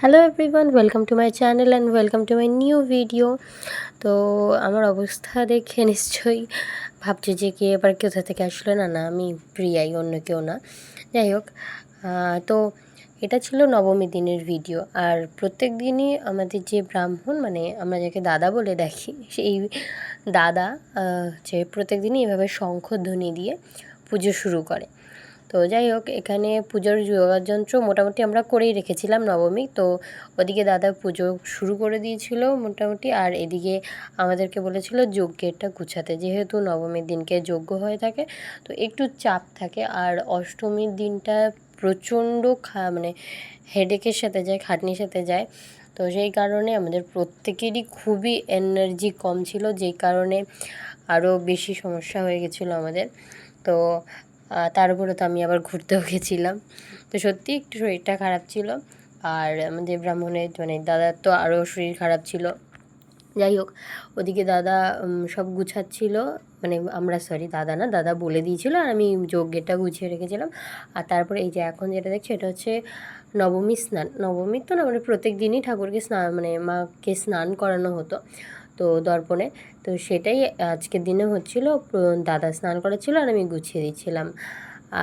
Hello everyone welcome to my channel and welcome to my new video তো আমার অবস্থা দেখে নিশ্চয়ই ভাবছে যে কে এবার কোথা থেকে আসলো? না না, আমি প্রিয়াই, অন্য কেউ না। যাই হোক তো এটা ছিল নবমী দিনের ভিডিও আর প্রত্যেক দিনই আমাদের যে ব্রাহ্মণ মানে আমরা যাকে দাদা বলে দেখি, সেই দাদা যে প্রত্যেক দিনই এভাবে শঙ্খধ্বনি দিয়ে পুজো শুরু করে। তো যাই হোক, এখানে পুজোর যোগাযন্ত্র মোটামুটি আমরা করেই রেখেছিলাম নবমী। তো ওদিকে দাদা পুজো শুরু করে দিয়েছিল মোটামুটি, আর এদিকে আমাদেরকে বলেছিল যজ্ঞেরটা গুছাতে। যেহেতু নবমীর দিনকে যজ্ঞ হয়ে থাকে, তো একটু চাপ থাকে। আর অষ্টমীর দিনটা প্রচণ্ড খা মানে হেডেকের সাথে যায়, খাটনির সাথে যায়। তো সেই কারণে আমাদের প্রত্যেকেরই খুবই এনার্জি কম ছিল, যেই কারণে আরও বেশি সমস্যা হয়ে গেছিল আমাদের। তো তার উপরে তো আমি আবার ঘুরতেও গেছিলাম। তো সত্যি একটু শরীরটা খারাপ ছিল। আর আমাদের ব্রাহ্মণের মানে দাদার তো আরও শরীর খারাপ ছিল। যাই হোক, ওদিকে দাদা সব গুছাচ্ছিল। মানে আমরা সরি দাদা না, দাদা বলে দিয়েছিল আর আমি যজ্ঞেরটা গুছিয়ে রেখেছিলাম। আর তারপরে এই যে এখন যেটা দেখছি এটা হচ্ছে নবমী স্নান। নবমীর তো না মানে প্রত্যেক দিনই ঠাকুরকে স্নান মানে মাকে স্নান করানো হতো। তো দর্পণে। তো সেটাই আজকের দিনে হচ্ছিল দাদা স্নান করাচ্ছিল আর আমি গুছিয়ে দিচ্ছিলাম।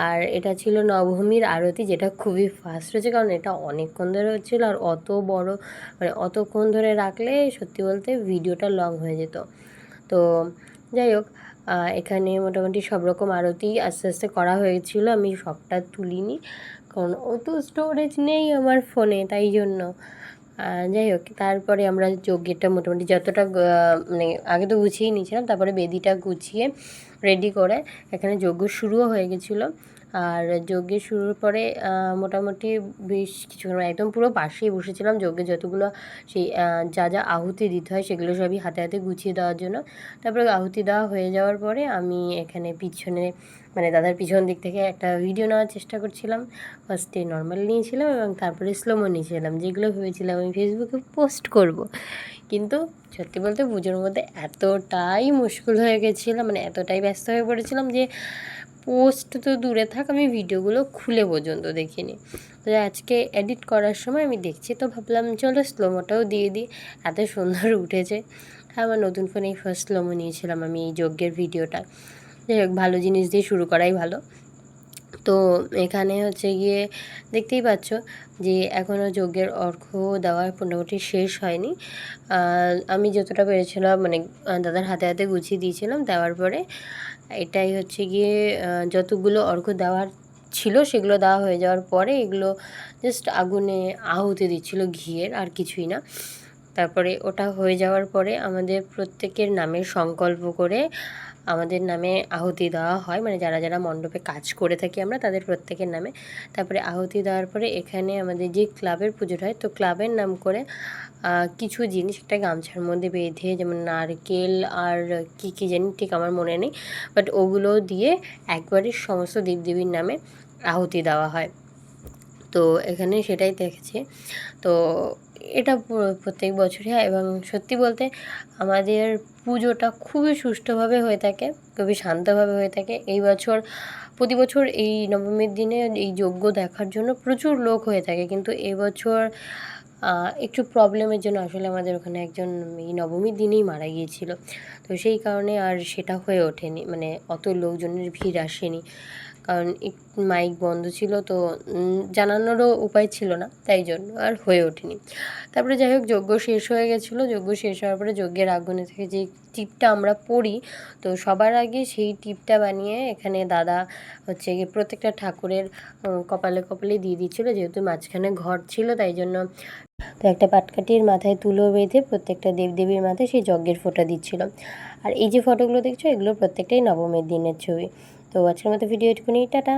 আর এটা ছিল নবমীর আরতি, যেটা খুবই ফাস্ট হয়েছে কারণ এটা অনেকক্ষণ ধরে হচ্ছিল আর অত বড় মানে অতক্ষণ ধরে রাখলে সত্যি বলতে ভিডিওটা লং হয়ে যেত। তো যাই হোক এখানে মোটামুটি সব রকম আরতি আস্তে আস্তে করা হয়েছিল, আমি সবটা তুলিনি, কারণ অত স্টোরেজ নেই আমার ফোনে তাই জন্য। যাই হোক, তারপরে আমরা যজ্ঞেরটা মোটামুটি যতটা মানে আগে তো গুছিয়েই নিয়েছিলাম, তারপরে বেদিটা গুছিয়ে রেডি করে এখানে যজ্ঞ শুরুও হয়ে গেছিল। আর যজ্ঞের শুরুর পরে মোটামুটি বেশ কিছুক্ষণ একদম পুরো পাশেই বসেছিলাম যজ্ঞে যতগুলো সেই যা যা আহুতি দিতে হয় সেগুলো সবই হাতে হাতে গুছিয়ে দেওয়ার জন্য। তারপরে আহুতি দেওয়া হয়ে যাওয়ার পরে আমি এখানে পিছনে মানে দাদার পিছন দিক থেকে একটা ভিডিও নেওয়ার চেষ্টা করছিলাম। ফার্স্টে নর্মাল নিয়েছিলাম এবং তারপরে স্লোমো নিয়েছিলাম। যেগুলো ভেবেছিলাম আমি ফেসবুকে পোস্ট করব। কিন্তু সত্যি বলতে পুজোর মধ্যে এতটাই মুশকিল হয়ে গেছিলাম মানে এতটাই ব্যস্ত হয়ে পড়েছিলাম যে পোস্ট তো দূরে থাক, আমি ভিডিওগুলো খুলে পর্যন্ত দেখিনি। তো আজকে এডিট করার সময় আমি দেখছি, তো ভাবলাম চলো স্লোমোটাও দিয়ে দিই, এত সুন্দর উঠেছে। হ্যাঁ আমার নতুন ফোনে এই ফার্স্ট স্লোমো নিয়েছিলাম আমি এই যজ্ঞের ভিডিওটা। যাই হোক, ভালো জিনিস দিয়ে শুরু করাই ভালো। তো এখানে হচ্ছে গিয়ে দেখতেই পাচ্ছ যে এখনও যজ্ঞের অর্ঘ দেওয়ার মোটামুটি শেষ হয়নি। আমি যতটা পেরেছিলাম মানে দাদার হাতে হাতে গুছিয়ে দিয়েছিলাম দেওয়ার পরে। এটাই হচ্ছে গিয়ে যতগুলো অর্ঘ দেওয়ার ছিল সেগুলো দেওয়া হয়ে যাওয়ার পরে এগুলো জাস্ট আগুনে আহুতি দিচ্ছিল ঘিয়ের, আর কিছুই না। তারপরে ওটা হয়ে যাওয়ার পরে আমাদের প্রত্যেকের নামে সংকল্প করে আমাদের নামে আহুতি দেওয়া হয়। মানে যারা যারা মণ্ডপে কাজ করে থাকি আমরা তাদের প্রত্যেকের নামে। তারপরে আহুতি দেওয়ার পরে এখানে আমাদের যে ক্লাবের পুজোটা হয়, তো ক্লাবের নাম করে কিছু জিনিস, একটা গামছার মধ্যে বেঁধে, যেমন নারকেল আর কী কী জানি, ঠিক আমার মনে নেই। বাট ওগুলো দিয়ে একবারই সমস্ত দেবদেবীর নামে আহুতি দেওয়া হয়। তো এখানে সেটাই দেখেছি। তো এটা প্রত্যেক বছরই হয় এবং সত্যি বলতে আমাদের পুজোটা খুবই সুষ্ঠুভাবে হয়ে থাকে, খুবই শান্তভাবে হয়ে থাকে। এই বছর, প্রতি বছর এই নবমীর দিনে এই যজ্ঞ দেখার জন্য প্রচুর লোক হয়ে থাকে, কিন্তু এবছর একটু প্রবলেমের জন্য আসলে আমাদের ওখানে একজন এই নবমীর দিনেই মারা গিয়েছিল। তো সেই কারণে আর সেটা হয়ে ওঠেনি মানে অত লোকজনের ভিড় আসেনি। কারণ মাইক বন্ধ ছিল, তো জানানোরও উপায় ছিল না, তাই জন্য আর হয়ে ওঠেনি। তারপরে যাই হোক, যজ্ঞ শেষ হয়ে গেছিল, যজ্ঞ শেষ হওয়ার পরে যজ্ঞের আগুনে থেকে যে টিপটা আমরা পড়ি। তো সবার আগে সেই টিপটা বানিয়ে এখানে দাদা হচ্ছে গিয়ে প্রত্যেকটা ঠাকুরের কপালে কপালে দিয়ে দিচ্ছিল, যেহেতু মাঝখানে ঘর ছিল, তাই জন্য তো একটা পাটকাঠির মাথায় তুলো বেঁধে প্রত্যেকটা দেবদেবীর মাথায় সেই যজ্ঞের ফোঁটা দিচ্ছিল। আর এই যে ফটোগুলো দেখছ, এগুলো প্রত্যেকটাই নবমের দিনের ছবি। তো আজকের মতো ভিডিও এটুকুনি, টাটা।